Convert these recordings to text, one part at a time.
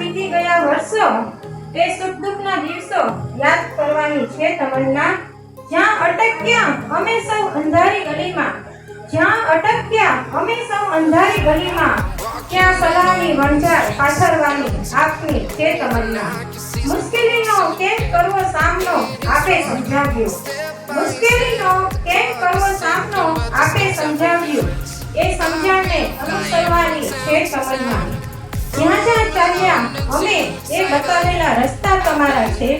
વીતી ગયા વર્ષો એ સુખ દુઃખના દિવસો યાદ કરવાની છે તમન્ના. જ્યાં અટક્યા અમે સૌ અંધારી ગલીમાં. જ્યાં અટક્યા અમે સૌ અંધારી ગલીમાં. ત્યાં સલાહની વણઝાર પાછળવાની આપની છે તમન્ના. મુશ્કેલીનો કેમ કરવો સામનો આપે સમજાવ્યું. મુશ્કેલીનો કેમ કરવો સામનો આપે સમજાવ્યું. એ સમજણને અનુસરવાની છે તમન્ના. જ્યાં જ્યાં ચાલ્યા અમે એ બતાવેલા રસ્તા તમારા છે.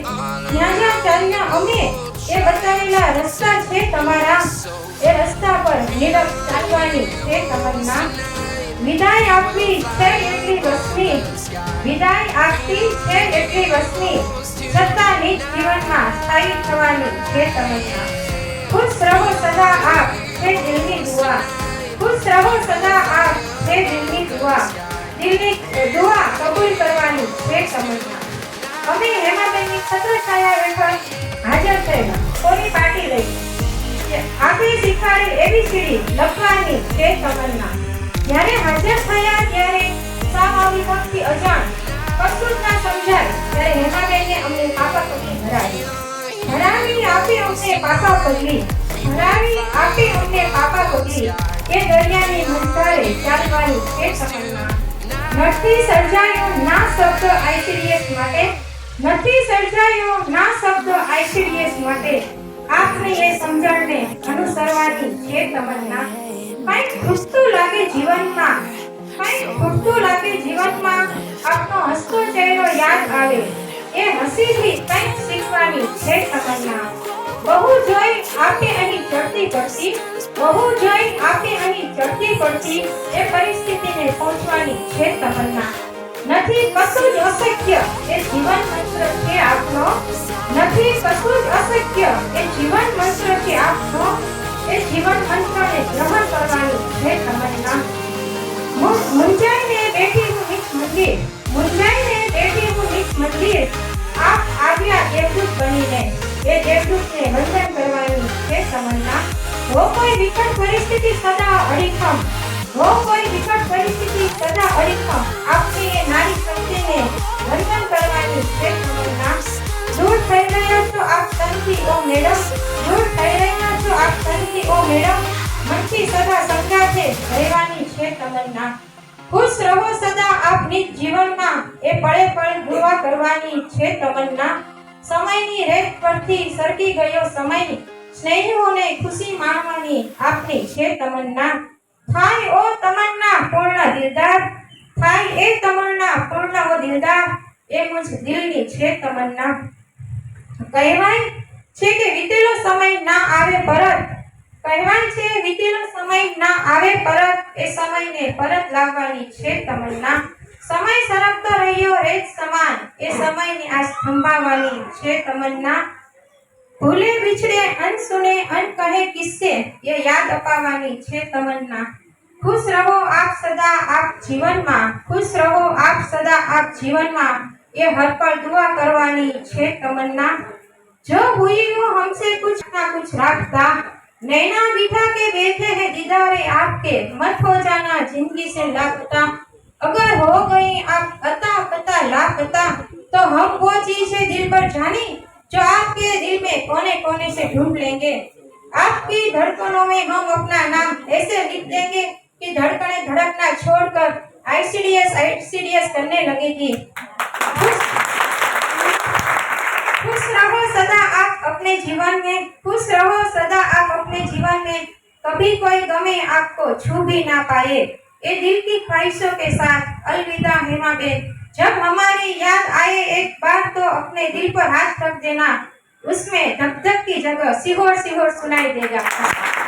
જ્યાં જ્યાં ચાલ્યા અમે એ બતાવેલા રસ્તા છે તમારા. એ રસ્તા પર નીરવ ચાલવાની છે તમન્ના વિદાય આપવી છે એટલી વસની વિદાય આપતી છે એટલી વસની નિજ જીવનમાં સ્થાયી થવાની છે તમન્ના ખુશ રહો સદા આપ છે દિલની દુઆ. ખુશ રહો સદા આપ છે દિલની અમે હેમાબેનની છત્રછાયા હેઠળ હાજર થયેલા. કોની પાર્ટી લઈ? આપે એવી એબીસીડી લખવાની તે તમન્ના જ્યારે હાજર થયા ત્યારે સાવ અવિભક્તિ અજાણ કશું જ ના સમજાય, ત્યારે હેમાબેને અમને પાપા પગલી ભરાવી ભરાવી આપી અમને પાપા પગલી ભરાવી આપી અમને પાપા પગલી એ દરિયાની મંતારે ચાલવાની છે તમન્ના નથી સર્જાયો ના શબ્દ આઈસીડીએસ માટે. નથી સર્જાયો ના શબ્દ આઈસીડીએસ માટે. આપની એ સમજણને અનુસરવાની છે તમન્ના. કંઈક ખૂટતું લાગે જીવનમાં. કંઈક ખૂટતું લાગે જીવનમાં આપનો હસતો ચહેરો યાદ આવે. એ હસીથી કંઈક શીખવાની છે તમન્ના. બહુ જોઈ આપે ચડતી પડતી બહુ જોઈ આપે અહીં ચડતી પડતી એ પરિસ્થિતિને પહોંચવાની છે તમન્ના. નથી કશું જ અશક્ય એ જીવન મંત્ર છે આપનો. નથી કશું જ અશક્ય એ જીવન મંત્ર છે આપનો. એ જીવન મંત્રને ગ્રહણ કરવાની છે તમન્ના. મુંજાઈને બેઠી હું નીચ મંદિર. મુંજાઈને બેઠી હું નીચ મંદિર. આપ આવ્યા દેવદૂત બનીને, એ દેવદૂતને વંદન કરવાની છે તમન્ના. હો કોઈ વિકટ પરિસ્થિતિ સદા અડીખમ. જો કોઈ વિકટ પરિસ્થિતિ સદા અડીખમ. આપની એ નારી શક્તિને વંદન કરવાની તમન્ના દૂર થઈ રહ્યા છો આપ તનથી ઓ મેડમ. દૂર થઈ રહ્યા છો આપ તનથી ઓ મેડમ. મનથી સદા સંગાથે રહેવાની છે તમન્ના. ખુશ રહો સદા આપ નિજ જીવનમાં. એ પળે પળ દુઆ કરવાની છે તમન્ના. સમયની રેત પરથી સરકી ગયો સમય. સ્નેહીઓને ખુશી માણવાની આપની છે તમન્ના. થાય ઓ તમન્ના, પૂર્ણ દિલદાર. થાય એ તમન્ના, પૂર્ણ ઓ દિલદાર. એ મુજ દિલની છે તમન્ના. કહેવાય છે કે વીતેલો સમય ના આવે પરત. કહેવાય છે વીતેલો સમય ના આવે પરત. એ સમયને પરત લાવવાની છે તમન્ના. સમય સરકતો રહ્યો, રેત સમાન. એ સમયને આ સંભાળવાની છે તમન્ના. ભૂલે વિછડે અન સુને અન કહે કિસ્સે એ યાદ અપાવવાની છે તમન્ના ખુશ રહો આપ સદા આપ જીવનમાં ખુશ રહો આપ સદા આપ જીવનમાં એ હર પળ દુઆ કરવાની છે તમન્ના जो हुई वो हमसे कुछ ना कुछ रास्ता नैना बिठा के बैठे हैं दीदारे आपके मत हो जाना जिंदगी से लापता अगर हो गई आप अता कोने से ढूंढ लेंगे। आपकी धड़कनों में हम अपना नाम ऐसे लिख देंगे कि धड़कने धड़कना छोड़कर आईसीडीएस आईसीडीएस करने लगेगी। खुश रहो सदा आप अपने जीवन में, खुश रहो सदा आप अपने जीवन में। कभी कोई गमे आपको छू भी ना पाए। ये दिल की ख्वाहिशों के साथ अलविदा हेमा बेन। जब हमारी याद आए एक बार तो अपने दिल पर हाथ रख देना। उसमें धक धक की जगह सिहोर सिहोर सुनाई देगा